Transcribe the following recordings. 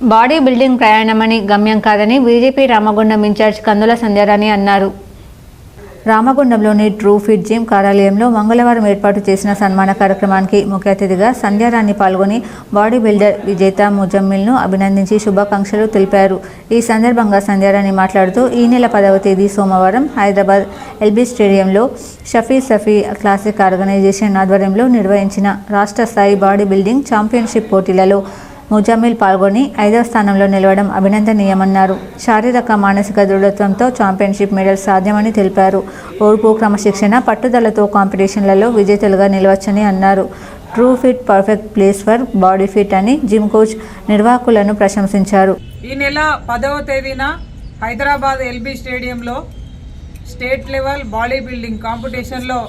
Body building ప్రయాణమని గమ్యం కాదని బీజేపీ రామగుండం ఇన్ఛార్జ్ కందుల సంధ్యారాణి అన్నారు. రామగుండంలోని ట్రూ ఫిట్ జిమ్ కార్యాలయంలో మంగళవారం ఏర్పాటు చేసిన సన్మాన కార్యక్రమానికి ముఖ్య అతిథిగా సంధ్యారాణి పాల్గొని బాడీ బిల్డర్ విజేత ముజమ్మిల్ను అభినందించి శుభాకాంక్షలు తెలిపారు. ఈ సందర్భంగా సంధ్యారాణి మాట్లాడుతూ ఈ నెల పదవ తేదీ సోమవారం హైదరాబాద్ ఎల్బీ స్టేడియంలో షఫీ సఫీ క్లాసిక్ ఆర్గనైజేషన్ ఆధ్వర్యంలో నిర్వహించిన రాష్ట్ర స్థాయి బాడీ బిల్డింగ్ ఛాంపియన్షిప్ పోటీలలో ముజామిల్ పాల్గొని ఐదవ స్థానంలో నిలవడం అభినందనీయమన్నారు. శారీరక మానసిక దృఢత్వంతో ఛాంపియన్షిప్ మెడల్ సాధ్యమని తెలిపారు. ఓర్పు క్రమశిక్షణ పట్టుదలతో కాంపిటీషన్లలో విజేతలుగా నిలవచ్చని అన్నారు. True fit perfect place for body fit అని జిమ్ కోచ్ నిర్వాహకులను ప్రశంసించారు. ఈ నెల పదవ తేదీన హైదరాబాద్ ఎల్బీ స్టేడియంలో స్టేట్ లెవెల్ బాడీ బిల్డింగ్ కాంపిటీషన్లో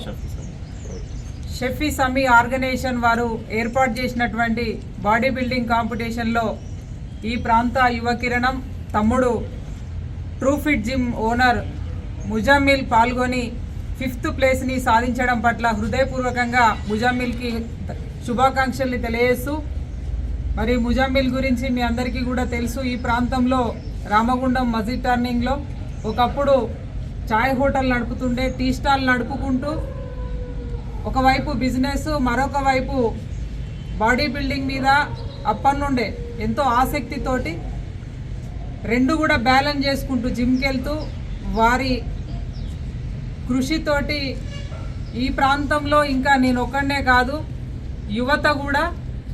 షెఫీ సమీ ఆర్గనైజేషన్ వారు ఏర్పాటు చేసినటువంటి బాడీ బిల్డింగ్ కాంపిటీషన్లో ఈ ప్రాంత యువ కిరణం తమ్ముడు ట్రూఫిట్ జిమ్ ఓనర్ ముజామిల్ పాల్గొని ఫిఫ్త్ ప్లేస్ని సాధించడం పట్ల హృదయపూర్వకంగా ముజామిల్కి శుభాకాంక్షల్ని తెలియజేస్తూ మరి ముజామిల్ గురించి మీ అందరికీ కూడా తెలుసు ఈ ప్రాంతంలో రామగుండం మజిద్ టర్నింగ్లో ఒకప్పుడు చాయ్ హోటల్ నడుపుతుండే టీ స్టాల్ నడుపుకుంటూ ఒకవైపు బిజినెస్ మరొక వైపు బాడీ బిల్డింగ్ మీద అప్పటి నుండే ఎంతో ఆసక్తితోటి రెండు కూడా బ్యాలెన్స్ చేసుకుంటూ జిమ్కి వెళ్తూ వారి కృషితోటి ఈ ప్రాంతంలో ఇంకా నేను ఒక్కడనే కాదు యువత కూడా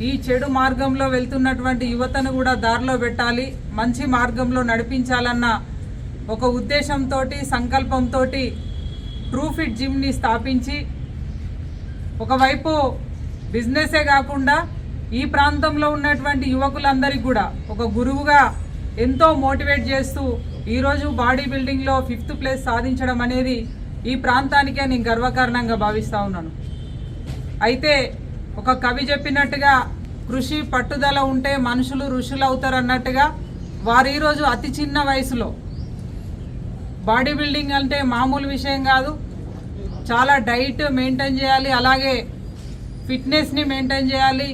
ఈ చెడు మార్గంలో వెళ్తున్నటువంటి యువతను కూడా దారిలో పెట్టాలి మంచి మార్గంలో నడిపించాలన్న ఒక ఉద్దేశంతో సంకల్పంతో ట్రూఫిట్ జిమ్ని స్థాపించి ఒకవైపు బిజినెసే కాకుండా ఈ ప్రాంతంలో ఉన్నటువంటి యువకులందరికీ కూడా ఒక గురువుగా ఎంతో మోటివేట్ చేస్తూ ఈరోజు బాడీ బిల్డింగ్లో ఫిఫ్త్ ప్లేస్ సాధించడం అనేది ఈ ప్రాంతానికే నేను గర్వకారణంగా భావిస్తూ ఉన్నాను. అయితే ఒక కవి చెప్పినట్టుగా కృషి పట్టుదల ఉంటే మనుషులు ఋషులు అవుతారు అన్నట్టుగా వారు ఈరోజు అతి చిన్న వయసులో బాడీ బిల్డింగ్ అంటే మామూలు విషయం కాదు చాలా డైట్ మెయింటైన్ చేయాలి అలాగే ఫిట్నెస్ని మెయింటైన్ చేయాలి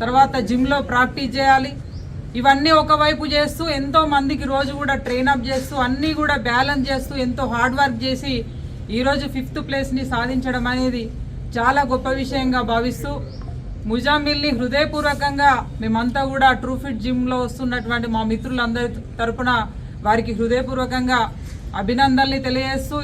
తర్వాత జిమ్లో ప్రాక్టీస్ చేయాలి. ఇవన్నీ ఒకవైపు చేస్తూ ఎంతో మందికి రోజు కూడా ట్రైన్ అప్ చేస్తూ అన్నీ కూడా బ్యాలెన్స్ చేస్తూ ఎంతో హార్డ్ వర్క్ చేసి ఈరోజు ఫిఫ్త్ ప్లేస్ని సాధించడం అనేది చాలా గొప్ప విషయంగా భావిస్తూ ముజామిల్ని హృదయపూర్వకంగా మేమంతా కూడా ట్రూఫిట్ జిమ్లో వస్తున్నటువంటి మా మిత్రులందరి తరపున వారికి హృదయపూర్వకంగా అభినందనలు తెలియజేస్తూ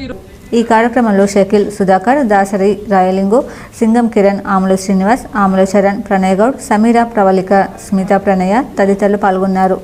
ఈ కార్యక్రమంలో షకీల్ సుధాకర్ దాసరి రాయలింగు సింగం కిరణ్ ఆముల శ్రీనివాస్ ఆముల చరణ్ ప్రణయ్ గౌడ్ సమీరా ప్రవళిక స్మిత ప్రణయ తదితరులు పాల్గొన్నారు.